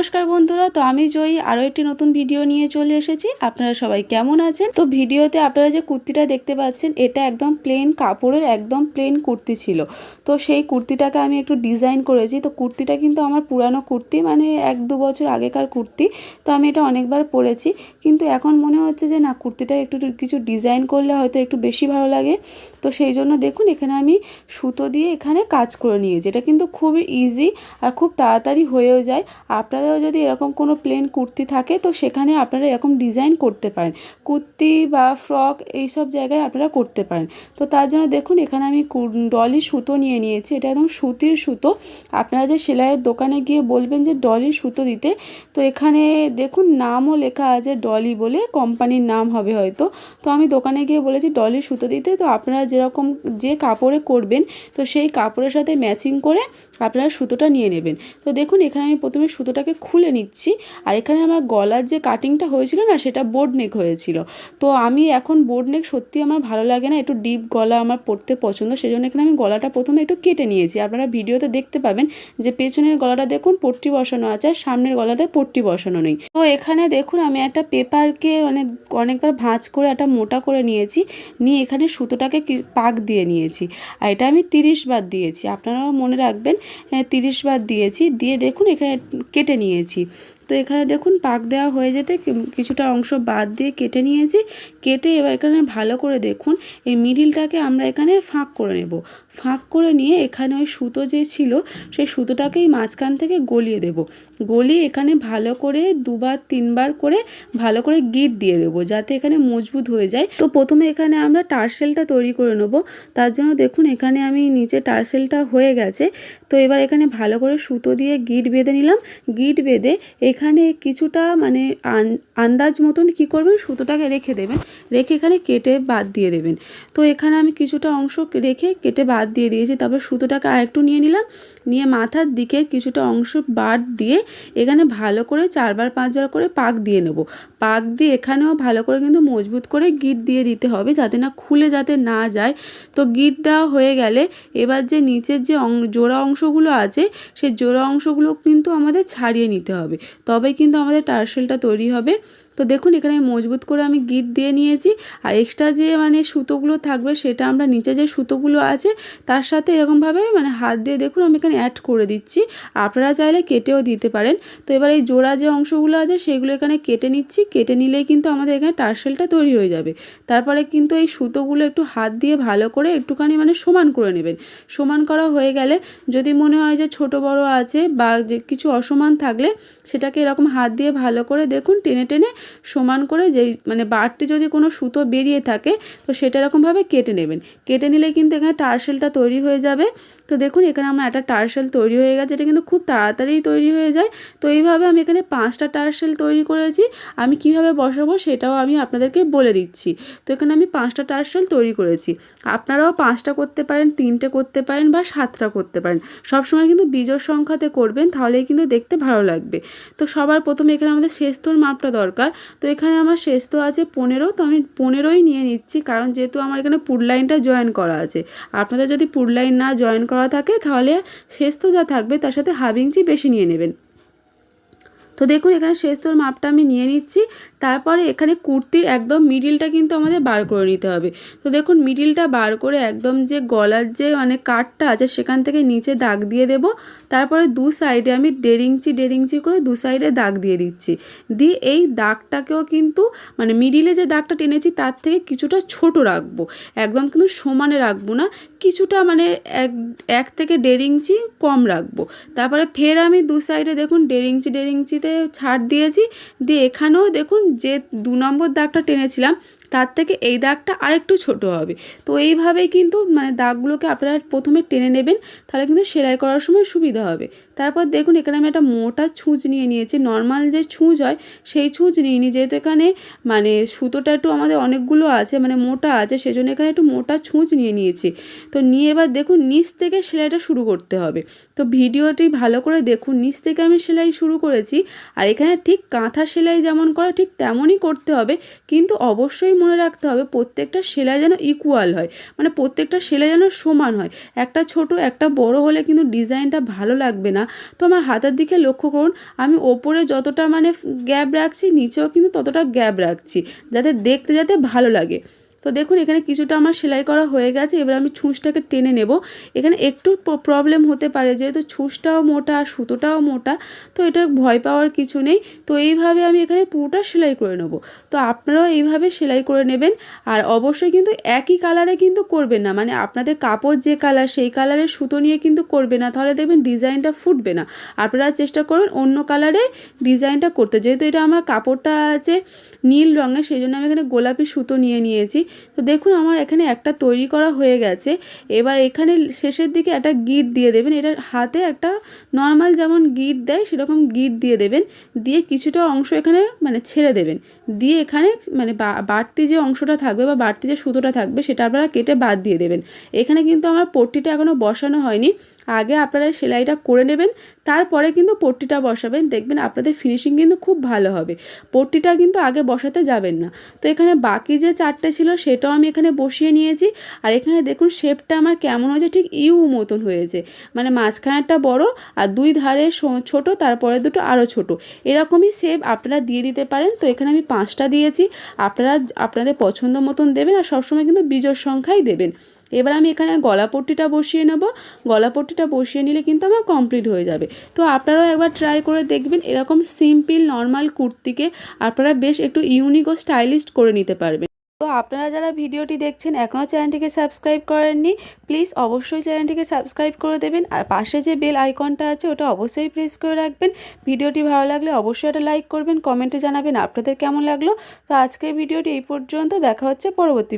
নমস্কার বন্ধুরা, তো আমি জয়ী, আরও একটি নতুন ভিডিও নিয়ে চলে এসেছি। আপনারা সবাই কেমন আছেন? তো ভিডিওতে আপনারা যে কুর্তিটা দেখতে পাচ্ছেন, এটা একদম প্লেন কাপড়ের একদম প্লেন কুর্তি ছিল। তো সেই কুর্তিটাকে আমি একটু ডিজাইন করেছি। তো কুর্তিটা কিন্তু আমার পুরানো কুর্তি মানে এক দু বছর আগেকার কুর্তি। তো আমি এটা অনেকবার পরেছি। কিন্তু এখন মনে হচ্ছে যে, না, কুর্তিটা একটু কিছু ডিজাইন করলে হয়তো একটু বেশি ভালো লাগে। তো সেই জন্য দেখুন, এখানে আমি সুতো দিয়ে এখানে কাজ করে নিয়েছি। এটা কিন্তু খুবই ইজি আর খুব তাড়াতাড়ি হয়েও যায়। আপনাদেরও যদি এরকম কোনো প্লেন কুর্তি থাকে, তো সেখানে আপনারা এরকম ডিজাইন করতে পারেন। কুর্তি বা ফ্রক এইসব জায়গায় আপনারা করতে পারেন। তো তার জন্য দেখুন, এখানে আমি ডলি সুতো নিয়ে নিয়েছি। এটা একদম সুতির সুতো। আপনারা যে সেলাইয়ের দোকানে গিয়ে বলবেন যে ডলির সুতো দিতে, তো এখানে দেখুন নামও লেখা আছে ডলি বলে কোম্পানির নাম হবে হয়তো। তো আমি দোকানে গিয়ে বলেছি ডলি সুতো দিতে, তো আপনারা যেরকম যে কাপড়ে করবেন, তো সেই কাপড়ের সাথে ম্যাচিং করে আপনারা সুতোটা নিয়ে নেবেন। তো দেখুন, এখানে আমি প্রথমে সুতোটাকে খুলে নিচ্ছি। আর এখানে আমার গলার যে কাটিংটা হয়েছিল না, সেটা বোর্ড নেক হয়েছিল। তো আমি এখন বোর্ড নেক সত্যি আমার ভালো লাগে না, একটু ডিপ গলা আমার পরতে পছন্দ, সেজন্য এখানে আমি গলাটা প্রথমে একটু কেটে নিয়েছি। আপনারা ভিডিওতে দেখতে পাবেন যে পেছনের গলাটা দেখুন, পট্টি বসানো আছে, আর সামনের গলাটায় পট্টি বসানো নেই। তো এখানে দেখুন, আমি একটা পেপারকে মানে অনেকবার ভাঁজ করে, একটা মোটা করে নিয়েছি। নিয়ে এখানে সুতোটাকে পাক দিয়ে নিয়েছি। আর এটা আমি তিরিশ বার দিয়েছি। আপনারাও মনে রাখবেন তিরিশ বার দিয়েছি। দিয়ে দেখুন, এখানে কেটে নিয়েছি তো এখানে দেখুন পাক দেওয়া হয়ে যেতে কিছুটা অংশ বাদ দিয়ে কেটে নিয়েছি। কেটে এবার এখানে ভালো করে দেখুন, এই মিডিলটাকে আমরা এখানে ফাঁক করে নেব। ফাঁক করে নিয়ে এখানে ওই সুতো যে ছিল, সেই সুতোটাকেই মাঝখান থেকে গলিয়ে দেব। গলিয়ে এখানে ভালো করে দুবার, তিনবার করে ভালো করে গিট দিয়ে দেব, যাতে এখানে মজবুত হয়ে যায়। তো প্রথমে এখানে আমরা টার্সেলটা তৈরি করে নেব। তার জন্য দেখুন এখানে আমি নিচে টার্সেলটা হয়ে গেছে। তো এবার এখানে ভালো করে সুতো দিয়ে গিট বেঁধে নিলাম। গিট বেঁধে এখানে কিছুটা মানে আন্দাজ মতন কি করবেন, সুতোটাকে রেখে দেবেন। রেখে এখানে কেটে বাদ দিয়ে দেবেন। তো এখানে আমি কিছুটা অংশ রেখে কেটে বাদ দিয়ে দিয়েছি, তারপর সুতোটাকে আরেকটু নিয়ে নিলাম। নিয়ে মাথার দিকে কিছুটা অংশ বাদ দিয়ে এখানে ভালো করে চারবার, পাঁচবার করে পাক দিয়ে নেব। পাক দিয়ে এখানেও ভালো করে কিন্তু মজবুত করে গিট দিয়ে দিতে হবে, যাতে না খুলে যাতে না যায়। তো গিট দেওয়া হয়ে গেলে এবার যে নিচের যে জোড়া অংশগুলো আছে, সেই জোড়া অংশগুলো কিন্তু আমাদের ছাড়িয়ে নিতে হবে। তবে কিন্তু আমাদের টার্সেলটা তৈরি হবে। তো দেখুন, এখানে মজবুত করে আমি গিট দিয়ে নিয়েছি। আর এক্সট্রা যে মানে সুতোগুলো থাকবে, সেটা আমরা নিচে যে সুতোগুলো আছে, তার সাথে এরকমভাবে মানে হাত দিয়ে দেখুন, আমি এখানে অ্যাড করে দিচ্ছি। আপনারা চাইলে কেটেও দিতে পারেন। তো এবার এই জোড়া যে অংশগুলো আছে, সেগুলো এখানে কেটে নিচ্ছি। কেটে নিলেই কিন্তু আমাদের এখানে টার্সেলটা তৈরি হয়ে যাবে। তারপরে কিন্তু এই সুতোগুলো একটু হাত দিয়ে ভালো করে একটুখানি মানে সমান করে নেবেন। সমান করা হয়ে গেলে যদি মনে হয় যে ছোট, বড় আছে বা যে কিছু অসমান থাকলে, সেটাকে এরকম হাত দিয়ে ভালো করে দেখুন, টেনে টেনে সমান করে যেই মানে বাড়তি যদি কোনো সুতো বেরিয়ে থাকে, তো সেটা এরকমভাবে কেটে নেবেন। কেটে নিলে কিন্তু এখানে টার্সেলটা তৈরি হয়ে যাবে। তো দেখুন, এখানে আমার একটা টার্সেল তৈরি হয়ে গেছে, এটা কিন্তু খুব তাড়াতাড়ি তৈরি হয়ে যায়। তো এইভাবে আমি এখানে পাঁচটা টার্সেল তৈরি করেছি। আমি কীভাবে বসাবো সেটাও আমি আপনাদেরকে বলে দিচ্ছি। তো এখানে আমি পাঁচটা টার্সেল তৈরি করেছি। আপনারাও পাঁচটা করতে পারেন, তিনটে করতে পারেন বা সাতটা করতে পারেন। সবসময় কিন্তু বিজোড় সংখ্যাতে করবেন, তাহলেই কিন্তু দেখতে ভালো লাগবে। তো সবার প্রথমে এখানে আমাদের শেষতোর মাপটা দরকার। তো এখানে আমার শেষ তো আছে পনেরো, তো আমি পনেরোই নিয়ে নিচ্ছি কারণ যেহেতু আমার এখানে পুর লাইনটা জয়েন করা আছে। আপনাদের যদি পুর লাইন না জয়েন করা থাকে তাহলে শেষ তো যা থাকবে তার সাথে হাফ ইঞ্চি বেশি নিয়ে নেবেন। তো দেখুন এখানে শেষ তোর মাপটা আমি নিয়ে নিচ্ছি। তারপরে এখানে কুর্তির একদম মিডিলটা কিন্তু আমাদের বার করে নিতে হবে। তো দেখুন মিডিলটা বার করে একদম যে গলার যে মানে কাঠটা আছে, সেখান থেকে নিচে দাগ দিয়ে দেব। তারপরে দু সাইডে আমি দেড় ইঞ্চি ইঞ্চি করে দু সাইডে দাগ দিয়ে দিচ্ছি। দিয়ে এই দাগটাকেও কিন্তু মানে মিডিলে যে দাগটা টেনেছি, তার থেকে কিছুটা ছোট রাখব। একদম কিন্তু সমানে রাখব না, কিছুটা মানে এক এক থেকে দেড় ইঞ্চি কম রাখব। তারপরে ফের আমি দু সাইডে দেখুন, দেড় ইঞ্চি, দেড় ইঞ্চিতে ছাড় দিয়েছি। দিয়ে এখানেও দেখুন যে দু নম্বর দাগটা টেনেছিলাম তার থেকে এই দাগটা আরেকটু ছোট হবে। তো এইভাবেই কিন্তু মানে দাগগুলোকে আপনারা প্রথমে টেনে নেবেন, তাহলে কিন্তু সেলাই করার সময় সুবিধা হবে। তারপর দেখুন, এখানে আমি একটা মোটা ছুঁচ নিয়ে নিয়েছি। নর্মাল যে ছুঁচ হয়, সেই ছুঁচ নিয়ে নিই যেহেতু এখানে মানে সুতোটা একটু আমাদের অনেকগুলো আছে মানে মোটা আছে, সেজন্য এখানে একটু মোটা ছুঁচ নিয়ে নিয়েছি। তো নিয়ে এবার দেখুন, নিচ থেকে সেলাইটা শুরু করতে হবে। তো ভিডিওটি ভালো করে দেখুন, নিচ থেকে আমি সেলাই শুরু করেছি। আর এখানে ঠিক কাঁথা সেলাই যেমন করে, ঠিক তেমনই করতে হবে। কিন্তু অবশ্যই মনে রাখতে হবে প্রত্যেকটা সেলাই যেন ইকুয়াল হয়। মানে প্রত্যেকটা সেলাই যেন সমান হয়। একটা ছোট, একটা বড় হলে কিন্তু ডিজাইনটা ভালো লাগবে না। তো আমার হাতের দিকে লক্ষ্য করুন, আমি ওপরে যতটা মানে গ্যাপ রাখছি, নিচেও কিন্তু ততটা গ্যাপ রাখছি, যাতে দেখতে যাতে ভালো লাগে। তো দেখুন, এখানে কিছুটা আমার সেলাই করা হয়ে গেছে। এবার আমি ছুঁচটাকে টেনে নেব। এখানে একটু প্রবলেম হতে পারে, যেহেতু ছুঁচটাও মোটা আর সুতোটাও মোটা, তো এটা ভয় পাওয়ার কিছু নেই। তো এইভাবে আমি এখানে পুরোটা সেলাই করে নেব। তো আপনারাও এইভাবে সেলাই করে নেবেন। আর অবশ্যই কিন্তু একই কালারে কিন্তু করবেন না। মানে আপনাদের কাপড় যে কালার, সেই কালারের সুতো নিয়ে কিন্তু করবে না। তাহলে দেখবেন ডিজাইনটা ফুটবে না। আপনারা চেষ্টা করবেন অন্য কালারে ডিজাইনটা করতে। যেহেতু এটা আমার কাপড়টা আছে নীল রঙের, সেই জন্য আমি এখানে গোলাপি সুতো নিয়ে নিয়েছি। তো দেখুন, আমার এখানে একটা তৈরি করা হয়ে গেছে। এবার এখানে শেষের দিকে একটা গিট দিয়ে দেবেন। এটার হাতে একটা নর্মাল যেমন গিট দেয়, সেরকম গিট দিয়ে দেবেন। দিয়ে কিছুটা অংশ এখানে মানে ছেড়ে দেবেন। দিয়ে এখানে মানে বাড়তি যে অংশটা থাকবে বা বাড়তি যে সুতোটা থাকবে, সেটা আপনারা কেটে বাদ দিয়ে দেবেন। এখানে কিন্তু আমার পট্টিটা এখনও বসানো হয়নি। আগে আপনারা সেলাইটা করে নেবেন। তারপরে কিন্তু পট্টিটা বসাবেন। দেখবেন আপনাদের ফিনিশিং কিন্তু খুব ভালো হবে। পট্টিটা কিন্তু আগে বসাতে যাবেন না। তো এখানে বাকি যে চারটে ছিল সেটাও আমি এখানে বসিয়ে নিয়েছি। আর এখানে দেখুন শেপটা আমার কেমন হয়েছে, ঠিক ইউ মতন হয়েছে। মানে মাঝখানেরটা বড় আর দুই ধারে ছোট, তারপরে দুটো আরও ছোট। এরকমই শেপ আপনারা দিয়ে দিতে পারেন। তো এখানে আমি পাঁচটা দিয়েছি। আপনারা আপনাদের পছন্দ মতন দেবেন আর সবসময় কিন্তু বিজোর সংখ্যাই দেবেন। এবার আমি এখানে গলাপট্টিটা বসিয়ে নেব। গলাপট্টিটা বসিয়ে নিলে কিন্তু আমার কমপ্লিট হয়ে যাবে। তো আপনারাও একবার ট্রাই করে দেখবেন, এরকম সিম্পল নর্মাল কুর্তিকে আপনারা বেশ একটু ইউনিক ও স্টাইলিশ করে নিতে পারবেন। তো আপনারা যারা ভিডিওটি দেখছেন, এখনও চ্যানেলটিকে সাবস্ক্রাইব করেননি প্লিজ অবশ্যই চ্যানেলটিকে সাবস্ক্রাইব করে দেবেন। আর পাশে যে বেল আইকনটা আছে, ওটা অবশ্যই প্রেস করে রাখবেন। ভিডিওটি ভালো লাগলে অবশ্যই একটা লাইক করবেন কমেন্টে জানাবেন আপনাদের কেমন লাগল। তো আজকের ভিডিওটি এই পর্যন্ত, দেখা হচ্ছে পরবর্তী